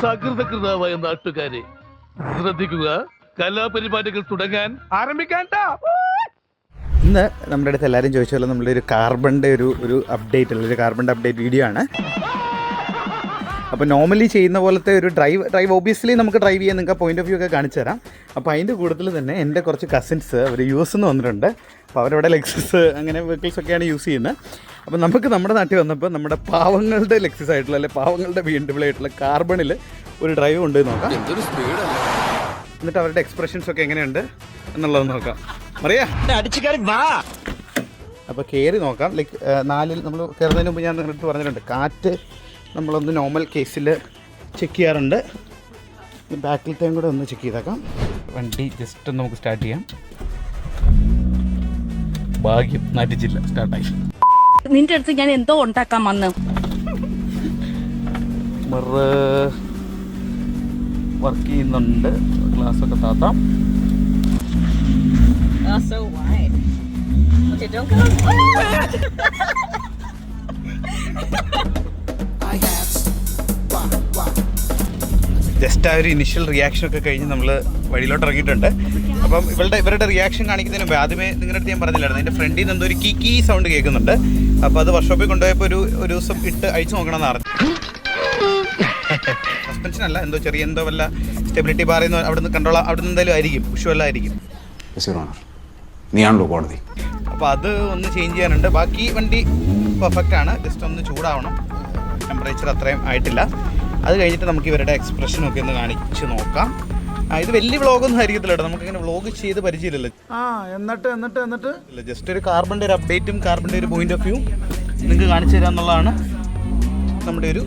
സകൃതകൃതാവായ നാട്ടുകാരെ ശ്രദ്ധിക്കുക കലാപരിപാടികൾ തുടങ്ങാൻ ആരംഭിക്കാൻ ഇന്ന് നമ്മുടെ അടുത്ത് എല്ലാവരും ചോദിച്ച പോലെ നമ്മുടെ ഒരു കാർബണിന്റെ ഒരു ഒരു അപ്ഡേറ്റ് അല്ല? ഒരു കാർബണിന്റെ അപ്ഡേറ്റ് വീഡിയോ ആണ്. അപ്പോൾ നോർമലി ചെയ്യുന്ന പോലത്തെ ഒരു ഡ്രൈവ് ഡ്രൈവ് ഓബിയസ്ലി നമുക്ക് ഡ്രൈവ് ചെയ്യാൻ നിങ്ങൾക്ക് പോയിന്റ് ഓഫ് വ്യൂ ഒക്കെ കാണിച്ചു തരാം. അപ്പോൾ അതിന്റെ കൂടുതൽ തന്നെ എന്റെ കുറച്ച് കസിൻസ് അവർ യൂസ് എന്ന് വന്നിട്ടുണ്ട്. അപ്പോൾ അവരവിടെ ലെക്സസ് അങ്ങനെ വെഹിക്കിൾസ് ഒക്കെയാണ് യൂസ് ചെയ്യുന്നത്. അപ്പോൾ നമുക്ക് നമ്മുടെ നാട്ടിൽ വന്നപ്പോൾ നമ്മുടെ പാവങ്ങളുടെ ലെക്സസ് ആയിട്ടുള്ള അല്ലെ പാവങ്ങളുടെ ബി എം ഡബ്ല്യൂ ആയിട്ടുള്ള കാർബണിൽ ഒരു ഡ്രൈവ് ഉണ്ട് നോക്കാം. എന്നിട്ട് അവരുടെ എക്സ്പ്രഷൻസ് ഒക്കെ എങ്ങനെയുണ്ട് എന്നുള്ളത് നോക്കാം. അറിയാ അപ്പോൾ കയറി നോക്കാം. ലൈക്ക് നാലിൽ നമ്മൾ കയറുന്നതിന് മുമ്പ് ഞാൻ നിങ്ങളുടെ അടുത്ത് പറഞ്ഞിട്ടുണ്ട്. കാറ്റ് നമ്മളൊന്ന് നോർമൽ കേസിൽ ചെക്ക് ചെയ്യാറുണ്ട്. ബാക്കിലത്തെയും കൂടെ ഒന്ന് ചെക്ക് ചെയ്തേക്കാം. വണ്ടി ജസ്റ്റ് ഒന്ന് നമുക്ക് സ്റ്റാർട്ട് ചെയ്യാം. ഭാഗ്യം നാട്ടിച്ചില്ല സ്റ്റാർട്ടായി നിന്റെ അടുത്ത് ഞാൻ എന്തോ ഉണ്ടാക്കാൻ വന്ന് വർക്ക് ചെയ്യുന്നുണ്ട് ഗ്ലാസ് ഒക്കെ താത്താം Oh, so wide. Okay, don't go. Just ആ ഒരു ഇനിഷ്യൽ റിയാക്ഷൻ ഒക്കെ കഴിഞ്ഞ് നമ്മൾ വഴിയിലോട്ട് ഇറങ്ങിയിട്ടുണ്ട് അപ്പം ഇവളുടെ ഇവരുടെ റിയാക്ഷൻ കാണിക്കുന്നതിന് മുമ്പ് ആദ്യമേ നിങ്ങളുടെ അടുത്ത് ഞാൻ പറഞ്ഞില്ലായിരുന്നു. എന്റെ ഫ്രണ്ടിൽ നിന്ന് എന്തോ ഒരു കീ കീ സൗണ്ട് കേൾക്കുന്നുണ്ട്. അപ്പോൾ അത് വർക്ക്ഷോപ്പിൽ കൊണ്ടുപോയപ്പോൾ ഒരു ഒരു ദിവസം ഇട്ട് അഴിച്ചു നോക്കണം എന്ന് പറഞ്ഞു സസ്പെൻഷൻ അല്ല എന്തോ ചെറിയ എന്തോ വല്ല സ്റ്റെബിലിറ്റി ബാറിൽ നിന്ന് അവിടെ നിന്ന് കൺട്രോൾ അവിടെ നിന്ന് എന്തായാലും ആയിരിക്കും. ആയിരിക്കും. യെസ് യുവർ നീയാണല്ലോ കോടതി. അപ്പോൾ അത് ഒന്ന് ചേഞ്ച് ചെയ്യാനുണ്ട്. ബാക്കി വണ്ടി പെർഫെക്റ്റ് ആണ്. ജസ്റ്റ് ഒന്ന് ചൂടാവണം. ടെമ്പറേച്ചർ അത്രയും ആയിട്ടില്ല. അത് കഴിഞ്ഞിട്ട് നമുക്ക് ഇവരുടെ എക്സ്പ്രഷനൊക്കെ ഒന്ന് കാണിച്ച് നോക്കാം. ഇത് വലിയ വ്ളോഗൊന്നും ആയിരിക്കത്തില്ല നമുക്ക് ഇങ്ങനെ വ്ളോഗ് ചെയ്ത് പരിചയമില്ലല്ലോ. ആ എന്നിട്ട് എന്നിട്ട് എന്നിട്ട്. ഇല്ല ജസ്റ്റ് ഒരു കാർബണിന്റെ ഒരു അപ്ഡേറ്റും കാർബണിന്റെ ഒരു പോയിന്റ് ഓഫ് വ്യൂ നിങ്ങൾക്ക് കാണിച്ചു തരാന്നുള്ളതാണ് നമ്മുടെ ഒരു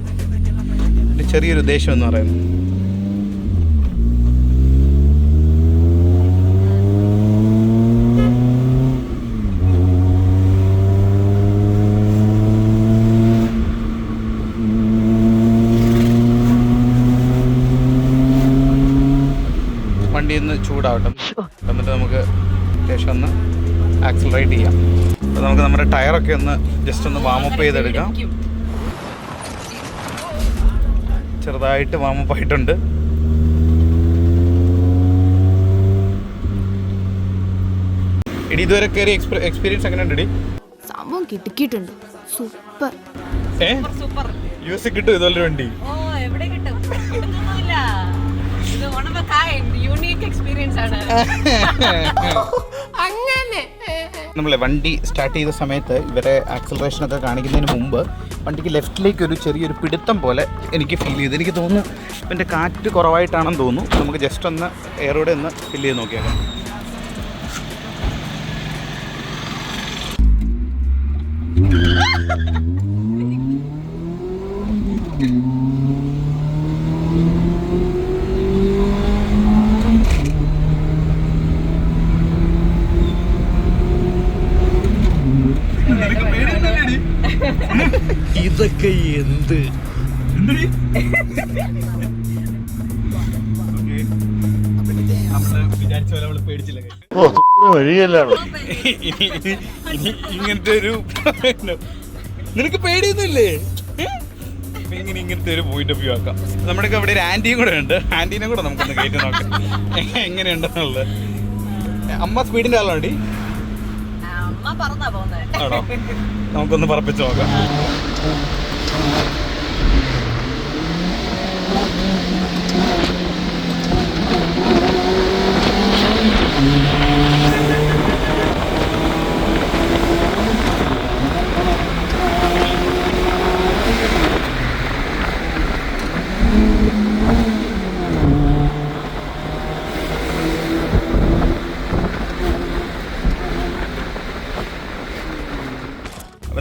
ഒരു ചെറിയൊരു ഉദ്ദേശം എന്ന് പറയുന്നത്. ചൂടാവട്ടെ. എന്നിട്ട് നമുക്ക് അത്യാവശ്യം ഒന്ന് ആക്സിലറേറ്റ് ചെയ്യാം. അപ്പോൾ നമുക്ക് നമ്മുടെ ടയറൊക്കെ ഒന്ന് ജസ്റ്റ് ഒന്ന് വാമപ്പ് ചെയ്തെടുക്കാം. ചെറുതായിട്ട് വാമപ്പ് ആയിട്ടുണ്ട്. ഇടി ഇതുവരെ കയറി എക്സ്പീരിയൻസ് എങ്ങനെ ഉണ്ട് സംഭവം കിട്ടിക്കിട്ടുണ്ട് സൂപ്പർ. ഏ? Super. യു എസ് കിട്ടും ഇതുപോലെ വണ്ടി. എക്സ്പീരിയൻസ് ആണ്. അങ്ങനെ. നമ്മളെ വണ്ടി സ്റ്റാർട്ട് ചെയ്ത സമയത്ത് ഇവരെ ആക്സലറേഷൻ ഒക്കെ കാണിക്കുന്നതിന് മുമ്പ് വണ്ടിക്ക് ലെഫ്റ്റിലേക്ക് ഒരു ചെറിയൊരു പിടുത്തം പോലെ എനിക്ക് ഫീൽ ചെയ്തു. എനിക്ക് തോന്നുന്നു എന്റെ കാറ്റ് കുറവായിട്ടാണെന്ന് തോന്നുന്നു. നമുക്ക് ജസ്റ്റ് ഒന്ന് എയറോടെ ഒന്ന് ഫില്ല് ചെയ്ത് നോക്കിയാൽ മതി വിചാരിച്ച എന്ത്? വഴിയല്ലാണ് ഇനി ഇങ്ങനത്തെ ഒരു നിനക്ക് പേടിയൊന്നുമില്ലേ? ഇങ്ങനെ ഇങ്ങനത്തെ ഒരു പോയിന്റ് ഓഫ് വ്യൂ ആക്കാം. നമ്മുടെ അവിടെ ഒരു ആന്റിയും കൂടെ ഉണ്ട്. ആന്റീനെ കൂടെ നമുക്കൊന്ന് കയറ്റി നോക്കാം. എങ്ങനെയുണ്ടെന്നുള്ളത്. അമ്മ സ്പീഡിന്റെ ആളാണ് ആണോ? നമുക്കൊന്ന് പറപ്പിച്ചു നോക്കാം.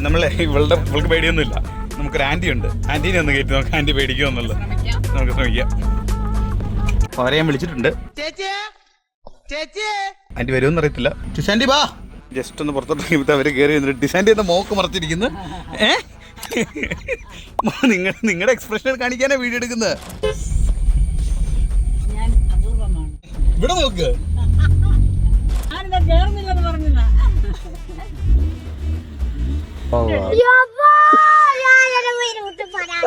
നമ്മൾ ഇവളുടെ ഇവൾക്ക് പേടിയൊന്നുമില്ല. നമുക്ക് ആന്റി ഉണ്ട്. ആന്റീനെ ഒന്ന് കയറ്റി നമുക്ക് ആന്റി പേടിക്കുമെന്നുള്ളത് നമുക്ക് ശ്രമിക്കാം. അവരെ ഞാൻ വിളിച്ചിട്ടുണ്ട് ആന്റി വരുമെന്ന് അറിയത്തില്ല. ടിസാന്റി ബാ ജസ്റ്റ് ഒന്ന് പുറത്തോട്ട് അവർ കയറി വന്നിട്ട് ടിസാന്റി എന്ന മോക്ക് മറച്ചിരിക്കുന്നു. ഏ? നിങ്ങൾ നിങ്ങളുടെ എക്സ്പ്രഷൻ കാണിക്കാനാ വീഡിയോ എടുക്കുന്നത്. ഞാൻ അപൂർവമാണ്. ഇവിടെ നോക്ക്. Allah. Yaba! Ya ya buyurun otur bana.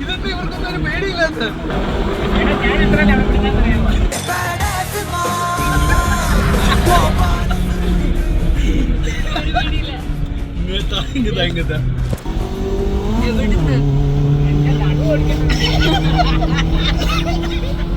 ഇതെന്താ ഇവർക്കൊന്നും ഒരു പേടിയില്ലാത്ത ഞാൻ ഇത്ര ലെവലിൽ അറിയാമോ താങ്ക് താങ്ക് താങ്ക് porque...